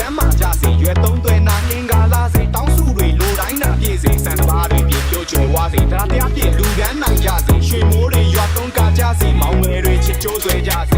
ကျမ်းမာကြစေရွယ်သုံးသွဲနာငင်္ဂလာစေတောင်းစုတွေလိုတိုင်းနာပြည့်စေစံတပါးတွေပြည့်ပြိုးချွေဝါစေတရားတရားပြည့်လူကန်းနိုင်ကြစေရွှေမိုးတွေရွာသုံးကာကြစေမောင်ငယ်တွေချစ်ကြိုးဆွဲကြစေ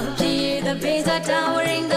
love. The bees are towering. The